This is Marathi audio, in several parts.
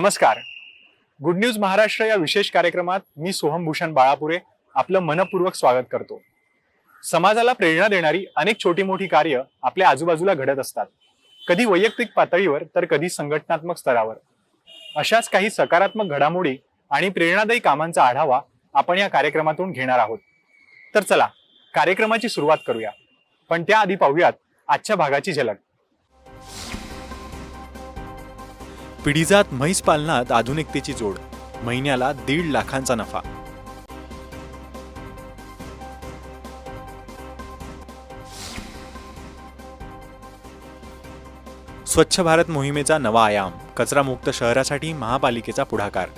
नमस्कार. गुड न्यूज महाराष्ट्र या विशेष कार्यक्रमात मी सोहम भूषण बाळापुरे आपलं मनपूर्वक स्वागत करतो. समाजाला प्रेरणा देणारी अनेक छोटी मोठी कार्य आपल्या आजूबाजूला घडत असतात. कधी वैयक्तिक पातळीवर तर कधी संघटनात्मक स्तरावर. अशाच काही सकारात्मक घडामोडी आणि प्रेरणादायी कामांचा आढावा आपण या कार्यक्रमातून घेणार आहोत. तर चला कार्यक्रमाची सुरुवात करूया. पण त्याआधी पाहूयात आजच्या भागाची झलक. पिढीजात म्हैस पालनात आधुनिकतेची जोड महिन्याला दीड लाखांचा नफा. स्वच्छ भारत मोहिमेचा नवा आयाम कचरामुक्त शहरासाठी महापालिकेचा पुढाकार.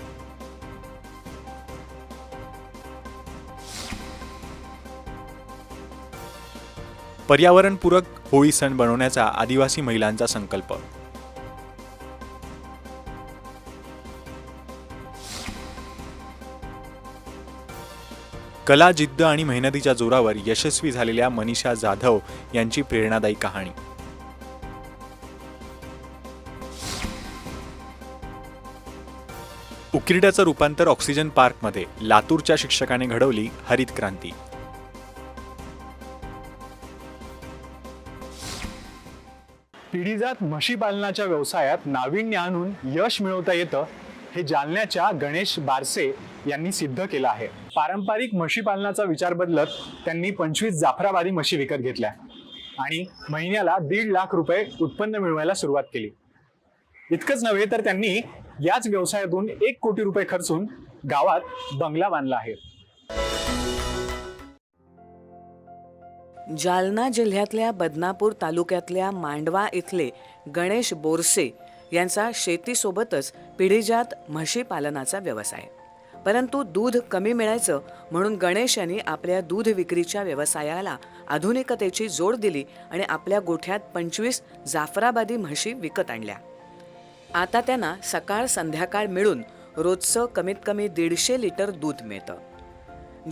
पर्यावरणपूरक होळी सण बनवण्याचा आदिवासी महिलांचा संकल्प. कला जिद्द आणि मेहनतीच्या जोरावर यशस्वी झालेल्या मनीषा जाधव यांची प्रेरणादायी कहाणी. उकिरड्याचं रूपांतर ऑक्सिजन पार्कमध्ये लातूरच्या शिक्षकाने घडवली हरित क्रांती. पिढीजात म्हशी पालनाच्या व्यवसायात नाविन्य आणून यश मिळवता येतं हे जालन्याच्या गणेश बारसे यांनी सिद्ध केलं आहे. पारंपरिक म्हशी पालनाचा विचार बदलत त्यांनी पंचवीस जाफराबादी म्हशी विकत घेतल्या आणि महिन्याला दीड लाख रुपये उत्पन्न मिळवायला सुरुवात केली. इतकंच नव्हे तर त्यांनी याच व्यवसायातून एक कोटी रुपये खर्चून गावात बंगला बांधला आहे. जालना जिल्ह्यातल्या बदनापूर तालुक्यातल्या मांडवा इथले गणेश बोरसे यांचा शेतीसोबतच पिढीजात म्हशी पालनाचा व्यवसाय. परंतु दूध कमी मिळायचं म्हणून गणेश यांनी आपल्या दूध विक्रीच्या व्यवसायाला आधुनिकतेची जोड दिली आणि आपल्या गोठ्यात पंचवीस जाफराबादी म्हशी विकत आणल्या. आता त्यांना सकाळ संध्याकाळ मिळून रोजचं कमीत कमी दीडशे लिटर दूध मिळतं.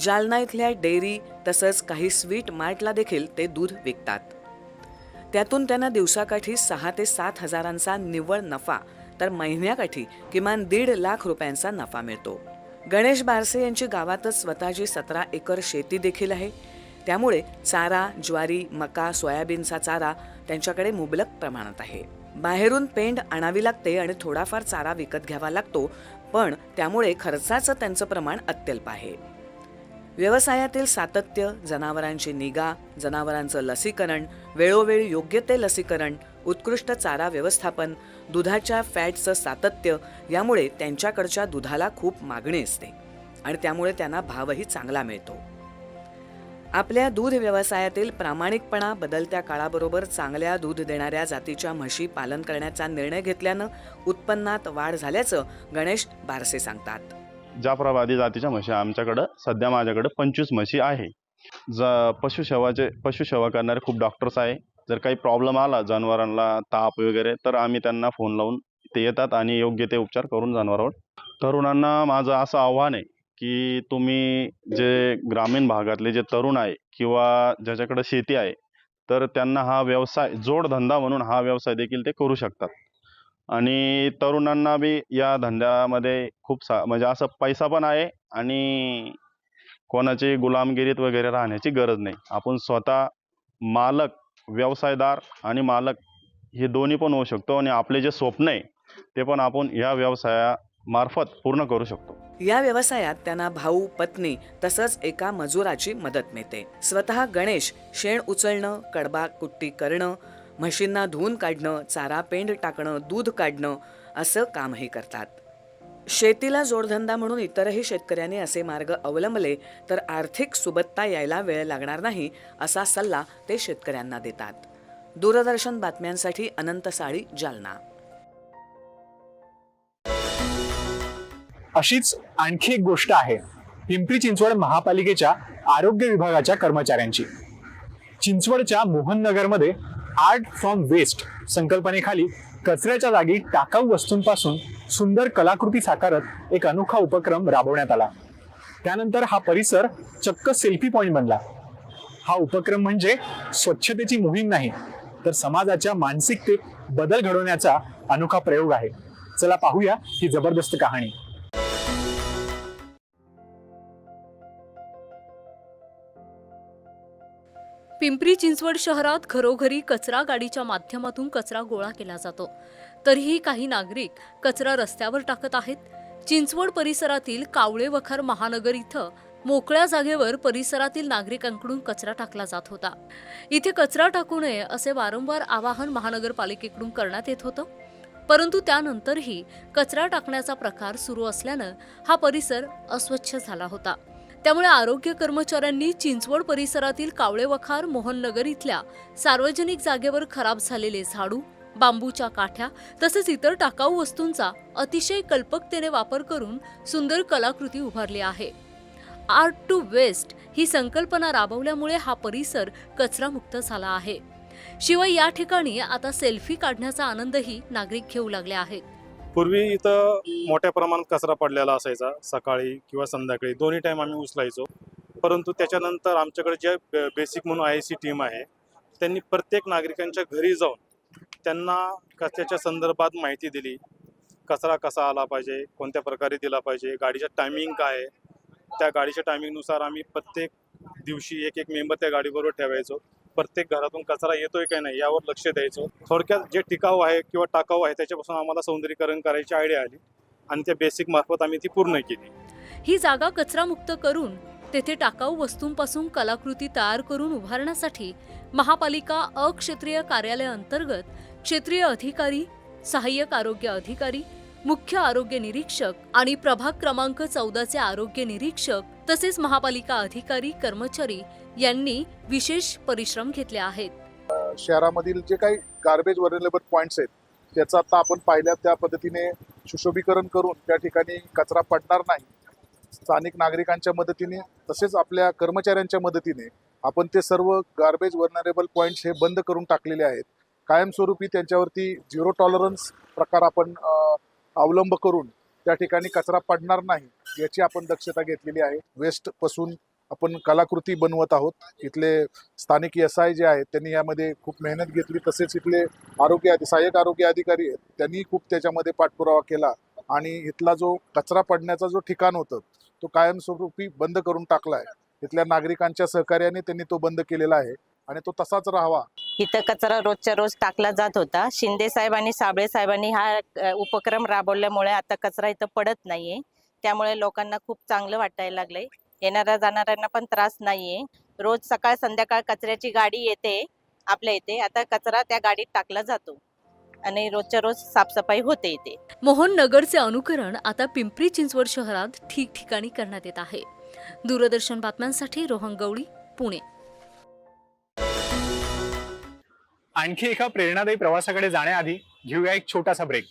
जालना इथल्या डेअरी तसंच काही स्वीट मार्टला देखील ते दूध विकतात. त्यातून त्यांना दिवसाकाठी सहा ते सात हजारांचा निव्वळ नफा तर महिन्याकाठी किमान दीड लाख रुपयांचा नफा मिळतो. गणेश बारसे यांची गावातच स्वतःची सतरा एकर शेती देखील आहे. त्यामुळे चारा ज्वारी मका सोयाबीनचा चारा त्यांच्याकडे मुबलक प्रमाणात आहे. बाहेरून पेंड आणावी लागते आणि थोडाफार चारा विकत घ्यावा लागतो पण त्यामुळे खर्चाचं त्यांचं प्रमाण अत्यल्प आहे. व्यवसायातील सातत्य जनावरांची निगा जनावरांचं लसीकरण वेळोवेळी योग्य ते लसीकरण उत्कृष्ट चारा व्यवस्थापन दुधाच्या फॅटचं सातत्य यामुळे त्यांच्याकडच्या दुधाला खूप मागणी असते आणि त्यामुळे त्यांना भावही चांगला मिळतो. आपल्या दूध व्यवसायातील प्रामाणिकपणा बदलत्या काळाबरोबर चांगल्या दूध देणाऱ्या जातीच्या म्हशी पालन करण्याचा निर्णय घेतल्यानं उत्पन्नात वाढ झाल्याचं गणेश बारसे सांगतात. जाफराबादी जातीच्या म्हशी आमच्याकडं सध्या माझ्याकडं पंचवीस म्हशी आहे. ज पशुसेवाचे पशुसेवा करणारे खूप डॉक्टर्स आहे. जर काही प्रॉब्लेम आला जनावरांना ताप वगैरे तर आम्ही त्यांना फोन लावून ते येतात आणि योग्य ते उपचार करून जनावरांवर तरुणांना माझं असं आव्हान आहे की तुम्ही जे ग्रामीण भागातले जे तरुण आहे किंवा ज्याच्याकडं शेती आहे तर त्यांना हा व्यवसाय जोडधंदा म्हणून हा व्यवसाय देखील ते करू शकतात. आणि तरुणांना बी या धंद्यामध्ये खूप सा म्हणजे असं पैसा पण आहे आणि कोणाची गुलामगिरीत वगैरे राहण्याची गरज नाही. आपण स्वतः मालक व्यवसायदार आणि मालक हे दोन्ही पण होऊ शकतो आणि आपले जे स्वप्न आहे ते पण आपण या व्यवसायामार्फत पूर्ण करू शकतो. या व्यवसायात त्यांना भाऊ पत्नी तसंच एका मजुराची मदत मिळते. स्वतः गणेश शेण उचलणं कडबा कुट्टी करणं म्हशींना धुवून काढणं चारा पेंड टाकणं दूध काढणं असं कामही करतात. शेतीला जोडधंदा म्हणून इतरही शेतकऱ्यांनी असे मार्ग अवलंबले तर आर्थिक सुबत्ता यायला वेळ लागणार नाही असा सल्ला ते शेतकऱ्यांना देतात. दूरदर्शन बातम्यांसाठी अनंत साळी जालना. अशीच आणखी एक गोष्ट आहे. पिंपरी चिंचवड महापालिकेच्या आरोग्य विभागाच्या कर्मचाऱ्यांची. चिंचवडच्या मोहननगरमध्ये आर्ट फ्रॉम वेस्ट संकल्पनेखाली कचऱ्याच्या जागी टाकाऊ वस्तूंपासून सुंदर कलाकृती साकारत एक अनोखा उपक्रम राबवण्यात आला. त्यानंतर हा परिसर चक्क सेल्फी पॉईंट बनला. हा उपक्रम म्हणजे स्वच्छतेची मोहीम नाही तर समाजाच्या मानसिकतेत बदल घडवण्याचा अनोखा प्रयोग आहे. चला पाहूया ही जबरदस्त कहाणी. पिंपरी चिंचवड शहरात घरोघरी कचरा गाडीच्या माध्यमातून कचरा गोळा केला जातो. तरीही काही नागरिक कचरा रस्त्यावर टाकत आहेत. चिंचवड परिसरातील कावळे वखार महानगर इथं मोकळ्या जागेवर परिसरातील नागरिकांकडून कचरा टाकला जात होता. इथे कचरा टाकू नये असे वारंवार आवाहन महानगरपालिकेकडून करण्यात येत होतं. परंतु त्यानंतरही कचरा टाकण्याचा प्रकार सुरू असल्यानं हा परिसर अस्वच्छ झाला होता. त्यामुळे आरोग्य कर्मचाऱ्यांनी चिंचवड परिसरातील कावळे वखार मोहननगर इथल्या सार्वजनिक जागेवर खराब झालेले झाडू बांबूच्या काठ्या तसेच इतर टाकाऊ वस्तूंचा अतिशय कल्पकतेने वापर करून सुंदर कलाकृती उभारली आहे. आर्ट टू वेस्ट ही संकल्पना राबवल्यामुळे हा परिसर कचरामुक्त झाला आहे. शिवाय या ठिकाणी आता सेल्फी काढण्याचा आनंदही नागरिक घेऊ लागले आहेत. पूर्वी इथं मोठ्या प्रमाणात कचरा पडलेला असायचा सकाळी किंवा संध्याकाळी. दोन्ही टाईम आम्ही उचलायचो. परंतु त्याच्यानंतर आमच्याकडे जे बे- बेसिक म्हणून आय सी टीम आहे त्यांनी प्रत्येक नागरिकांच्या घरी जाऊन त्यांना कचऱ्याच्या संदर्भात माहिती दिली. कचरा कसा आला पाहिजे कोणत्या प्रकारे दिला पाहिजे गाडीचा टायमिंग काय आहे. त्या गाडीच्या टायमिंगनुसार आम्ही प्रत्येक दिवशी एक एक मेंबर त्या गाडीबरोबर ठेवायचो. प्रत्येक घरातून कचरा येतोय का नाही यावर लक्ष द्यायचं. थोडक्यात जे टिकाऊ आहे किंवा टाकाऊ आहे त्याच्यापासून आम्हाला सौंदर्यीकरण करायची आयडिया आली आणि त्या बेसिक मार्फत आम्ही ती पूर्ण केली. ही जागा कचरामुक्त करून तेथे टाकाऊ वस्तूंपासून कलाकृती तयार करून उभारण्यासाठी महापालिका अक्षेत्रीय कार्यालयाअंतर्गत क्षेत्रीय अधिकारी सहाय्यक आरोग्य अधिकारी मुख्य आरोग्य निरीक्षक आणि प्रभाग क्रमांक चौदाचे आरोग्य निरीक्षक तसेच महापालिका अधिकारी कर्मचारी यांनी विशेष परिश्रम घेतले आहेत. शहरामधील जे काही गार्बेज व्हर्नेबल पॉईंट्स आहेत त्याचं आता आपण पाहिल्या त्या पद्धतीने सुशोभीकरण करून त्या ठिकाणी कचरा पडणार नाही. स्थानिक नागरिकांच्या मदतीने तसेच आपल्या कर्मचाऱ्यांच्या मदतीने आपण ते सर्व गार्बेज व्हर्नरेबल पॉईंट्स हे बंद करून टाकलेले आहेत. कायमस्वरूपी त्यांच्यावरती झिरो टॉलरन्स प्रकार आपण अवलंब करून त्या ठिकाणी कचरा पडणार नाही. याची आपण दक्षता घेतलेली आहे. वेस्टपासून आपण कलाकृती बनवत आहोत. इथले स्थानिक एस आय जे आहेत त्यांनी यामध्ये खूप मेहनत घेतली. तसेच इथले आरोग्य सहाय्यक आरोग्य अधिकारी आहेत त्यांनी खूप त्याच्यामध्ये पाठपुरावा केला. आणि इथला जो कचरा पडण्याचा जो ठिकाण होतं तो कायमस्वरूपी बंद करून टाकला आहे इथल्या नागरिकांच्या सहकार्याने त्यांनी तो बंद केलेला आहे. आणि तो तसाच राहावा. इथं कचरा रोजच्या रोज टाकला जात होता. शिंदे साहेब आणि साबळे साहेबांनी हा उपक्रम राबवल्यामुळे आता कचरा इथं पडत नाहीये. त्यामुळे लोकांना खूप चांगलं वाटायला लागलंय. येणाऱ्या जाणाऱ्यांना पण त्रास नाहीये. रोज सकाळ संध्याकाळ कचऱ्याची गाडी येते आपल्या इथे. आता कचरा त्या गाडीत टाकला जातो आणि रोजच्या रोज साफसफाई होते इथे. मोहन नगरचे अनुकरण आता पिंपरी चिंचवड शहरात ठिकठिकाणी करण्यात येत आहे. दूरदर्शन बातम्यांसाठी रोहन गवळी पुणे. आणखी एका प्रेरणादायी प्रवासाकडे जाण्याआधी घेऊया एक छोटासा ब्रेक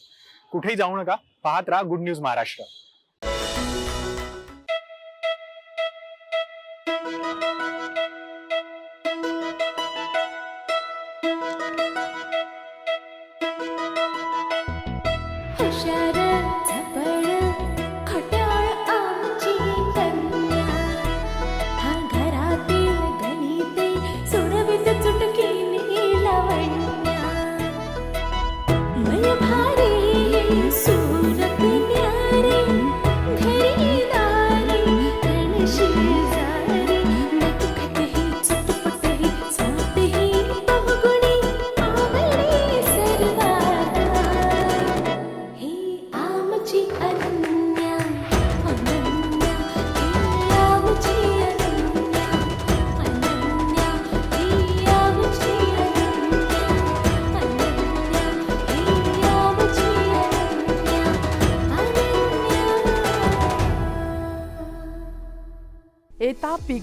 कुठेही जाऊ नका. पाहत राहा गुड न्यूज महाराष्ट्र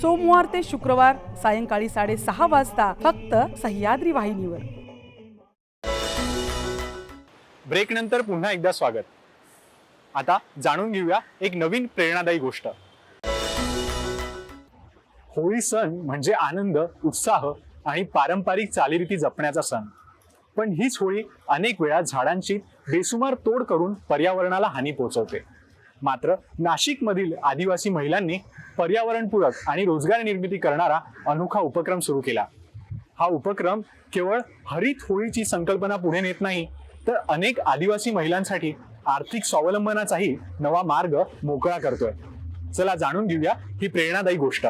सोमवार ते शुक्रवार सायंकाळी साडेसहा वाजता फक्त सह्याद्री वाहिनीवर. ब्रेक नंतर पुन्हा एकदा स्वागत. आता जाणून घेऊया एक नवीन प्रेरणादायी गोष्ट. होळी सण म्हणजे आनंद उत्साह आणि पारंपरिक चालीरीती जपण्याचा सण. पण हीच होळी अनेक वेळा झाडांची बेसुमार तोड करून पर्यावरणाला हानी पोहोचवते. मात्र नाशिकमधील आदिवासी महिलांनी पर्यावरणपूरक आणि रोजगार निर्मिती करणारा अनोखा उपक्रम सुरू केला. हा उपक्रम केवळ हरित होळीची संकल्पना पुढे नेत नाही तर अनेक आदिवासी महिलांसाठी आर्थिक स्वावलंबनाचाही नवा मार्ग मोकळा करतोय. चला जाणून घेऊया ही प्रेरणादायी गोष्ट.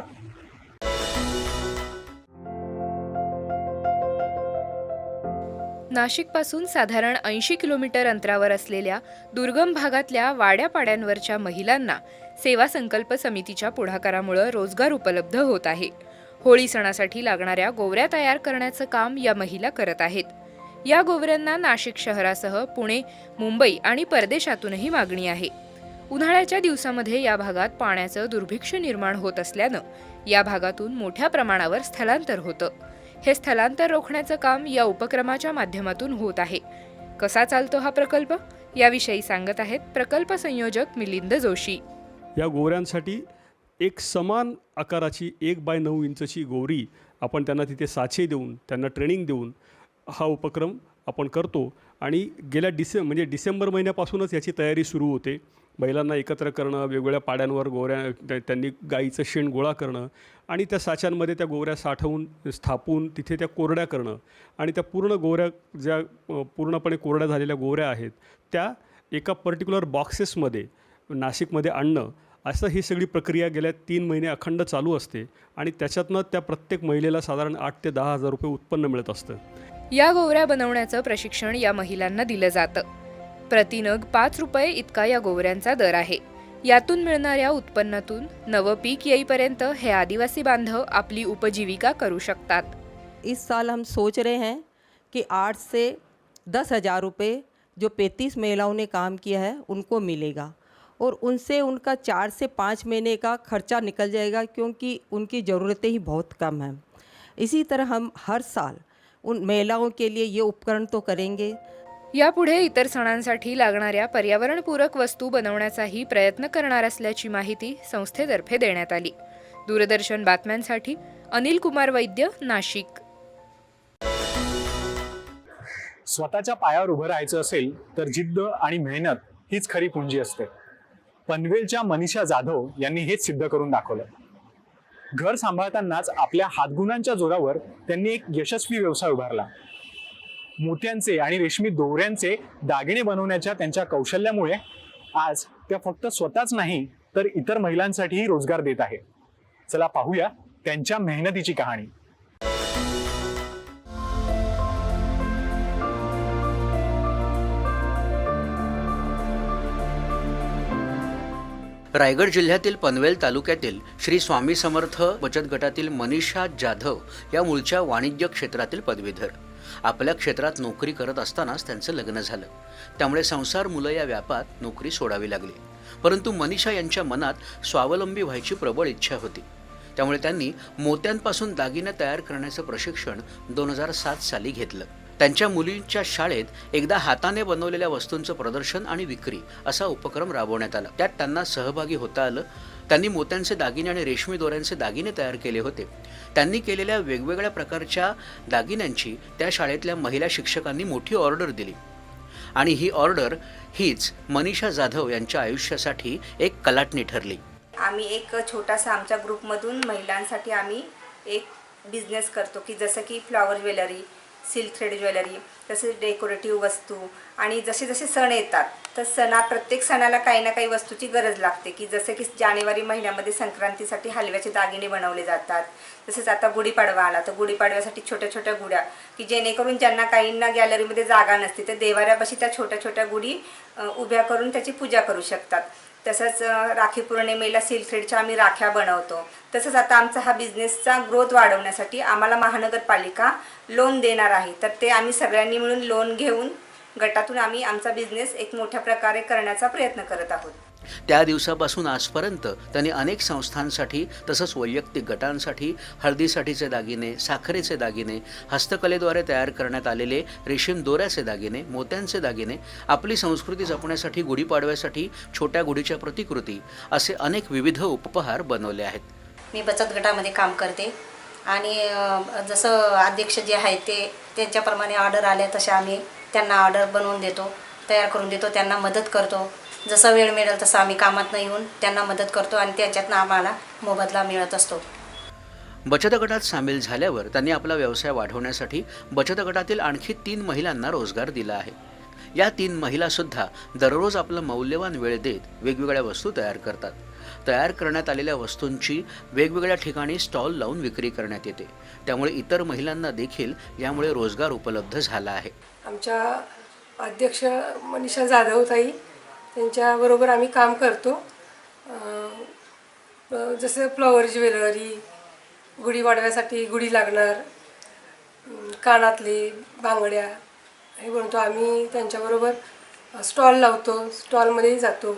नाशिकपासून साधारण ऐंशी किलोमीटर अंतरावर असलेल्या दुर्गम भागातल्या वाड्यापाड्यांवरच्या महिलांना सेवा संकल्प समितीच्या पुढाकारामुळे रोजगार उपलब्ध होत आहे. होळी सणासाठी लागणाऱ्या गोवऱ्या तयार करण्याचं काम या महिला करत आहेत. या गोवऱ्यांना नाशिक शहरासह पुणे मुंबई आणि परदेशातूनही मागणी आहे. उन्हाळ्याच्या दिवसामध्ये या भागात पाण्याचं दुर्भिक्ष निर्माण होत असल्यानं या भागातून मोठ्या प्रमाणावर स्थलांतर होतं. हे स्थलांतर रोखण्याचं काम या उपक्रमाच्या माध्यमातून होत आहे. कसा चालतो हा प्रकल्प? याविषयी सांगत आहेत प्रकल्प संयोजक मिलिंद जोशी. या गोवऱ्यांसाठी एक समान आकाराची एक बाय नऊ इंचची गोवरी आपण त्यांना तिथे साचे देऊन त्यांना ट्रेनिंग देऊन हा उपक्रम आपण करतो. आणि गेल्या डिसे म्हणजे डिसेंबर महिन्यापासूनच याची तयारी सुरू होते. महिलांना एकत्र करणं वेगवेगळ्या पाड्यांवर गोवऱ्या त्या- त्यांनी गाईचं शेण गोळा करणं आणि त्या साच्यांमध्ये त्या गोवऱ्या साठवून स्थापून तिथे त्या कोरड्या करणं आणि त्या पूर्ण गोवऱ्या ज्या पूर्णपणे कोरड्या झालेल्या गोऱ्या आहेत त्या एका पर्टिक्युलर बॉक्सेसमध्ये नाशिकमध्ये आणणं असं ही सगळी प्रक्रिया गेल्या तीन महिने अखंड चालू असते आणि त्याच्यातनं त्या प्रत्येक महिलेला साधारण आठ ते दहा हजार रुपये उत्पन्न मिळत असतं. या गोवऱ्या बनवण्याचं प्रशिक्षण या महिलांना दिलं जातं. प्रतिनग पाच रुपये इतका या गोवऱ्यांचा दर आहे. यातून मिळणाऱ्या उत्पन्नातून नवं पीक येईपर्यंत हे आदिवासी बांधव आपली उपजीविका करू शकतात. इस साल हम सोच रहे हैं कि आठ से दस हज़ार रुपये जो पैंतीस महिलाओं ने काम किया है उनको मिलेगा। और उनसे उनका चार से पाँच महीने का खर्चा निकल जाएगा क्योंकि उनकी ज़रूरतें ही बहुत कम हैं। इसी तरह हम हर साल उन महिलाओं के लिए ये उपकरण तो करेंगे यापुढे इतर सणांसाठी लागणाऱ्या पर्यावरणपूरक वस्तू बनवण्याचाही प्रयत्न करणार असल्याची माहिती संस्थेतर्फे देण्यात आली. दूरदर्शन बातम्यांसाठी अनिल कुमार वैद्य नाशिक. स्वतःच्या पायावर उभं राहायचं असेल तर जिद्द आणि मेहनत हीच खरी पुंजी असते. पनवेलच्या मनीषा जाधव यांनी हेच सिद्ध करून दाखवलं. घर सांभाळतानाच आपल्या हातगुणांच्या जोरावर त्यांनी एक यशस्वी व्यवसाय उभारला. मोत्यांचे आणि रेशमी दोऱ्यांचे दागिने बनवण्याच्या त्यांच्या कौशल्यामुळे आज त्या फक्त स्वतःच नाही तर इतर महिलांसाठीही रोजगार देत आहे चला पाहूया त्यांच्या मेहनतीची कहाणी. रायगड जिल्ह्यातील पनवेल तालुक्यातील श्री स्वामी समर्थ बचत गटातील मनीषा जाधव या मूळच्या वाणिज्य क्षेत्रातील पदवीधर. आपल्या क्षेत्रात नोकरी करत असतानाच त्यांचं लग्न झालं. त्यामुळे संसार मुलं या व्यापात नोकरी सोडावी लागली. परंतु मनीषा यांच्या मनात स्वावलंबी व्हायची प्रबळ इच्छा होती. त्यामुळे त्यांनी मोत्यांपासून दागिने तयार करण्याचं प्रशिक्षण दोन हजार सात साली घेतलं. त्यांच्या मुलींच्या शाळेत एकदा हाताने बनवलेल्या वस्तूंचं प्रदर्शन आणि विक्री असा उपक्रम राबवण्यात आला. त्यात त्यांना सहभागी होता आलं. त्यांनी मोत्यांचे दागिने आणि रेशमी दोऱ्यांचे दागिने तयार केले होते. त्यांनी केलेल्या वेगवेगळ्या प्रकारच्या दागिन्यांची त्या शाळेतल्या महिला शिक्षकांनी मोठी ऑर्डर दिली. आणि ही ऑर्डर हीच मनीषा जाधव यांच्या आयुष्यासाठी एक कलाटणी ठरली. आम्ही एक छोटासा आमच्या ग्रुपमधून महिलांसाठी आम्ही एक बिझनेस करतो की जसं की flower jewellery silk thread jewellery तसेच डेकोरेटिव्ह वस्तू आणि जसे जसे सण येतात तर सणात प्रत्येक सणाला काही ना काही वस्तूची गरज लागते की जसे की जानेवारी महिन्यामध्ये संक्रांतीसाठी हलव्याचे दागिने बनवले जातात. तसेच आता गुढीपाडवा आला तर गुढीपाडव्यासाठी छोट्या छोट्या गुड्या की जेणेकरून ज्यांना काहींना गॅलरीमध्ये जागा नसते तर देवाऱ्यापाशी त्या छोट्या छोट्या गुढी उभ्या करून त्याची पूजा करू शकतात. तसंच राखी पौर्णिमेला सिल्क थ्रेडच्या आम्ही राख्या बनवतो. तसंच आता आमचा हा बिझनेसचा ग्रोथ वाढवण्यासाठी आम्हाला महानगरपालिका लोन देणार आहे. तर ते आम्ही सगळ्यांनी मिळून लोन घेऊन गटातून आम्ही आमचा बिझनेस एक मोठ्या प्रकारे करण्याचा प्रयत्न करत आहोत. त्या दिवसापासून आजपर्यंत त्यांनी अनेक संस्थांसाठी तसंच वैयक्तिक गटांसाठी हळदीसाठीचे दागिने साखरेचे दागिने हस्तकलेद्वारे तयार करण्यात आलेले रेशीम दोऱ्याचे दागिने मोत्यांचे दागिने आपली संस्कृती जपण्यासाठी गुढीपाडव्यासाठी छोट्या गुढीच्या प्रतिकृती असे अनेक विविध उपहार बनवले आहेत. मी बचत गटामध्ये काम करते. आणि जसं अध्यक्ष जे आहे ते त्यांच्याप्रमाणे ऑर्डर आल्या तशा आम्ही त्यांना ऑर्डर बनवून देतो तयार करून देतो त्यांना मदत करतो. जसा वेळ मिळेल तसं आम्ही कामातनं येऊन त्यांना मदत करतो आणि त्याच्यातनं आम्हाला मोबदला मिळत असतो. बचत गटात सामील झाल्यावर त्यांनी आपला व्यवसाय वाढवण्यासाठी बचत गटातील आणखी तीन महिलांना रोजगार दिला आहे. या तीन महिलासुद्धा दररोज आपला मौल्यवान वेळ देत वेगवेगळ्या वस्तू तयार करतात. तयार करण्यात आलेल्या वस्तूंची वेगवेगळ्या ठिकाणी स्टॉल लावून विक्री करण्यात येते. त्यामुळे इतर महिलांना देखील यामुळे रोजगार उपलब्ध झाला आहे. आमच्या अध्यक्ष मनीषा जाधव ताई त्यांच्याबरोबर आम्ही काम करतो. जसं फ्लॉवर ज्वेलरी गुढी वाढवण्यासाठी गुढी लागणार कानातले बांगड्या हे म्हणतो आम्ही. त्यांच्याबरोबर स्टॉल लावतो स्टॉलमध्येही जातो.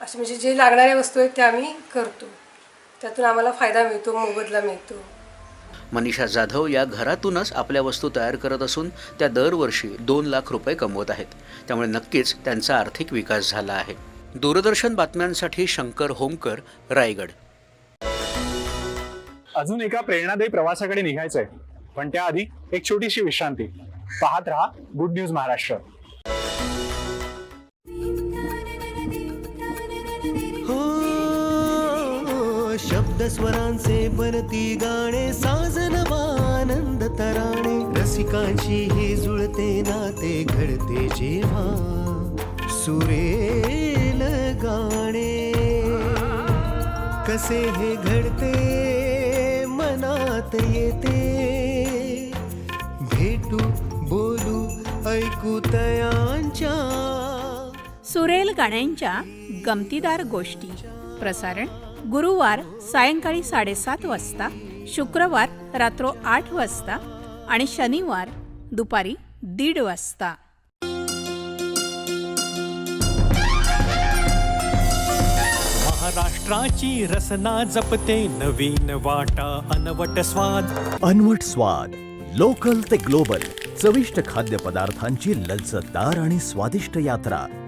असे म्हणजे जे लागणाऱ्या वस्तू आहेत त्या आम्ही करतो. त्यातून आम्हाला फायदा मिळतो मोबदला मिळतो. मनीषा जाधव या घरातूनच आपल्या वस्तू तयार करत असून त्या दरवर्षी दोन लाख रुपये कमवत आहेत. त्यामुळे नक्कीच त्यांचा आर्थिक विकास झाला आहे. दूरदर्शन बातम्यांसाठी शंकर होमकर रायगड. अजून एका प्रेरणादायी प्रवासाकडे निघायचंय. पण त्याआधी एक छोटीशी विश्रांती. पाहत रहा गुड न्यूज महाराष्ट्र. स्वरांचे बनती गाणे साजनवानंद तराणे. रसिकांची हे जुळते नाते घडते जेव्हा सुरेल गाणे. कसे हे घडते मनात येते. भेटू बोलू ऐकू तयांच्या सुरेल गाण्यांच्या गमतीदार गोष्टी. प्रसारण गुरुवार सायंकाळी साडेसात वाजता शुक्रवार रात्र आठ वाजता आणि शनिवार दुपारी दीड वाजता. महाराष्ट्राची रसना जपते नवीन वाटा अनवट स्वाद. अनवट स्वाद लोकल ते ग्लोबल चविष्ट खाद्यपदार्थांची लज्जतदार आणि स्वादिष्ट यात्रा.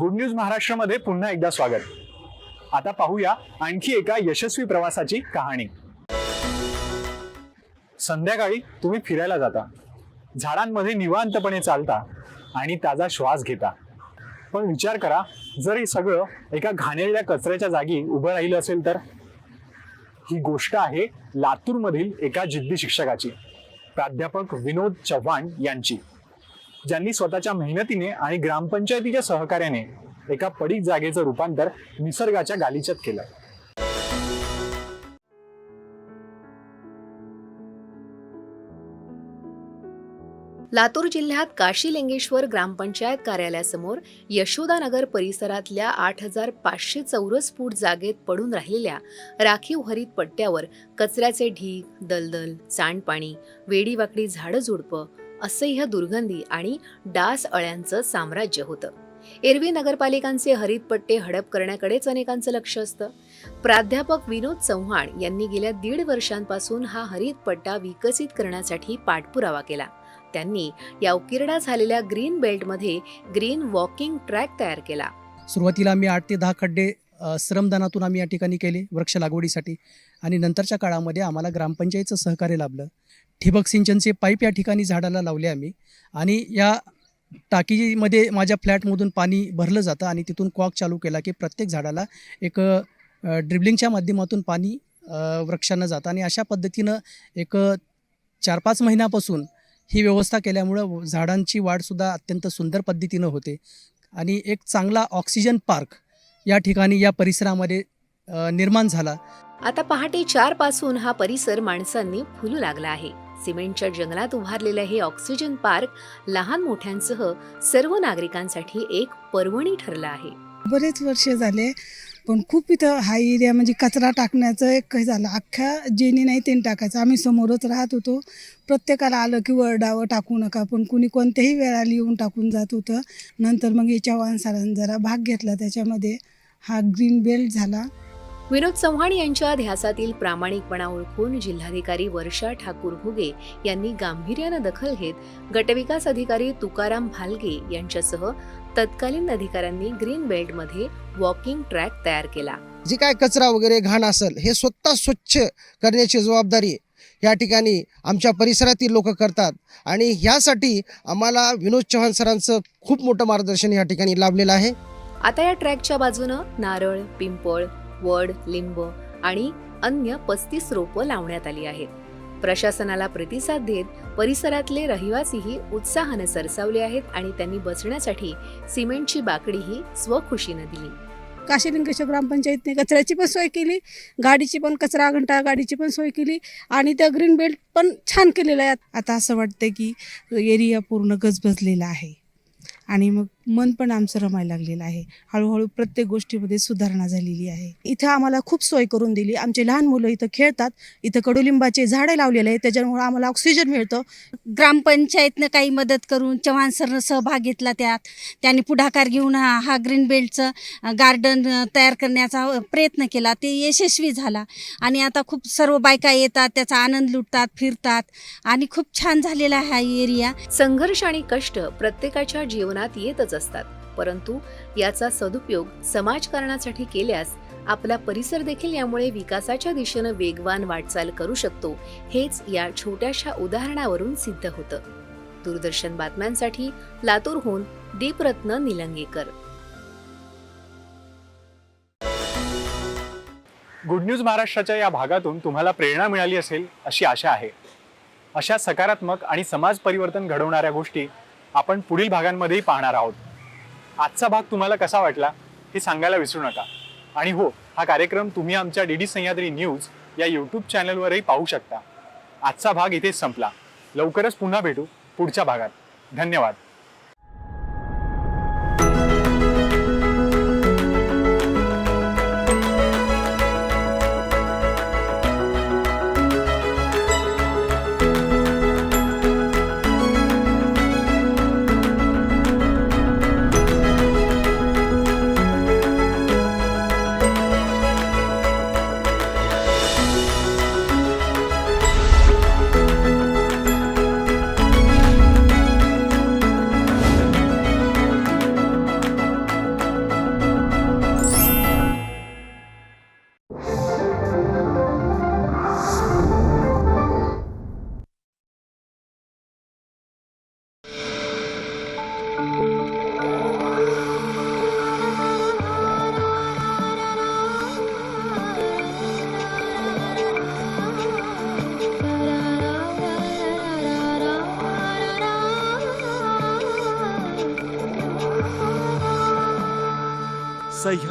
गुड न्यूज महाराष्ट्रामध्ये पुन्हा एकदा स्वागत. आता पाहूया आणखी एका यशस्वी प्रवासाची कहाणी. संध्याकाळी तुम्ही फिरायला जाता. झाडांमध्ये निवांतपणे चालता आणि ताजा श्वास घेता. पण विचार करा जर हे सगळं एका घाणेरड्या कचऱ्याच्या जागी उभं राहिलं असेल तर? ही गोष्ट आहे लातूरमधील एका जिद्दी शिक्षकाची. प्राध्यापक विनोद चव्हाण यांची. ज्यांनी स्वतःच्या मेहनतीने आणि ग्रामपंचायतीच्या सहकार्याने एका पडीक जागेचं रूपांतर निसर्गाच्या गालिच्यात केलं. लातूर जिल्ह्यात काशीलिंगेश्वर ग्रामपंचायत कार्यालयासमोर यशोदानगर परिसरातल्या आठ हजार पाचशे चौरस फूट जागेत पडून राहिलेल्या राखीव हरित पट्ट्यावर कचऱ्याचे ढीग दलदल सांडपाणी वेडीवाकडी झाडं झुडपं असह्य दुर्गंधी आणि डास अळ्यांचं साम्राज्य होतं. एरवी नगरपालिकांचे हरित पट्टे हडप करण्याकडेच अनेकांचं लक्ष असतं. प्राध्यापक विनोद चव्हाण यांनी गेल्या दीड वर्षांपासून हा हरित पट्टा विकसित करण्यासाठी पाठपुरावा केला. त्यांनी या उकिरडा झालेल्या ग्रीन बेल्टमध्ये ग्रीन वॉकिंग ट्रॅक तयार केला. सुरुवातीला आम्ही आठ ते दहा खड्डे श्रमदानातून आम्ही या ठिकाणी केले वृक्ष लागवडीसाठी. आणि नंतरच्या काळामध्ये आम्हाला ग्रामपंचायतचं सहकार्य लाभलं. ठिबक सिंचनचे पाईप या ठिकाणी झाडाला लावले आम्ही. आणि या टाकीमध्ये माझ्या फ्लॅटमधून पाणी भरलं जातं आणि तिथून कॉक चालू केला की प्रत्येक झाडाला एक ड्रिबलिंगच्या माध्यमातून पाणी वृक्षांना जातं. आणि अशा पद्धतीनं एक चार पाच महिन्यापासून ही व्यवस्था केल्यामुळं झाडांची वाढसुद्धा अत्यंत सुंदर पद्धतीनं होते. आणि एक चांगला ऑक्सिजन पार्क या ठिकाणी या परिसरामध्ये निर्माण झाला. आता पहाटे चारपासून हा परिसर माणसांनी फुलू लागला आहे. सिमेंटच्या जंगलात उभारलेलं हे ऑक्सिजन पार्क लहान मोठ्यांसह सर्व नागरिकांसाठी एक पर्वणी ठरलं आहे. बरेच वर्ष झाले पण खूप इथं हा एरिया म्हणजे कचरा टाकण्याचं एक काही झालं. अख्ख्या जेनी नाही तेने टाकायचं. आम्ही समोरच राहत होतो. प्रत्येकाला आलं की वरडावं टाकू नका पण कुणी कोणत्याही वेळाला येऊन टाकून जात होतं. नंतर मग याच्या चव्हाण जरा भाग घेतला. त्याच्यामध्ये हा ग्रीन बेल्ट झाला. विनोद चव्हाण यांच्या ध्यासातील प्रामाणिकपणा ओळखून जिल्हाधिकारी वर्षा ठाकूर हुगे यांनी गांभीर्यानं दखल घेत गटविकास अधिकारी तुकाराम भालगे यांच्यासह तत्कालीन अधिकाऱ्यांनी ग्रीन बेल्टमध्ये वॉकिंग ट्रॅक तयार केला. जे काय कचरा वगैरे घाण असेल हे स्वतः स्वच्छ करण्याची जबाबदारी या ठिकाणी आमच्या परिसरातील लोक करतात. आणि ह्यासाठी आम्हाला विनोद चव्हाण सरांचं खूप मोठं मार्गदर्शन या ठिकाणी लाभलेलं आहे. आता या ट्रॅकच्या बाजूनं नारळ पिंपळ वड लिंब आणि अन्य पस्तीस रोपं लावण्यात आली आहेत. प्रशासनाला प्रतिसाद देत परिसरातले रहिवासीही उत्साहानं सरसावले आहेत आणि त्यांनी बसण्यासाठी सिमेंटची बाकडीही स्वखुशीनं दिली. काशीलिंगेश्वर ग्रामपंचायतने कचऱ्याची पण सोय केली गाडीची पण कचरा घंटा गाडीची पण सोय केली आणि त्या ग्रीन बेल्ट पण छान केलेलं आहे आता असं वाटतं की एरिया पूर्ण गजबजलेला आहे. आणि मग मन पण आमचं रमायला लागलेलं आहे. हळूहळू प्रत्येक गोष्टीमध्ये सुधारणा झालेली आहे. इथं आम्हाला खूप सोय करून दिली. आमचे लहान मुलं इथं खेळतात. इथं कडुलिंबाचे झाडे लावलेले आहेत. त्याच्यामुळे आम्हाला ऑक्सिजन मिळतं. ग्रामपंचायतनं काही मदत करून चव्हाण सरनं सहभाग घेतला त्यात. त्यांनी पुढाकार घेऊन हा हा ग्रीन बेल्टचं गार्डन तयार करण्याचा प्रयत्न केला. ते यशस्वी झाला. आणि आता खूप सर्व बायका येतात. त्याचा आनंद लुटतात फिरतात. आणि खूप छान झालेला आहे हा एरिया संघर्ष आणि कष्ट प्रत्येकाच्या जीवनात येतच असतात. परंतु याचा सदुपयोग समाजकारणासाठी केल्यास आपला परिसर देखील यामुळे विकासाच्या दिशेनं वेगवान वाटचाल करू शकतो हेच या छोट्याशा उदाहरणावरून सिद्ध होतं. दूरदर्शन बातम्यांसाठी लातूरहून दीपरत्न निलंगेकर. गुड न्यूज महाराष्ट्राच्या या भागातून तुम्हाला प्रेरणा मिळाली असेल अशी आशा आहे. अशा सकारात्मक आणि समाज परिवर्तन घडवणाऱ्या गोष्टी आपण पुढील भागांमध्येही पाहणार आहोत. आजचा भाग तुम्हाला कसा वाटला हे सांगायला विसरू नका. आणि हो हा कार्यक्रम तुम्ही आमच्या डी डी सह्याद्री न्यूज या यूट्यूब चॅनलवरही पाहू शकता. आजचा भाग इथेच संपला. लवकरच पुन्हा भेटू पुढच्या भागात. धन्यवाद.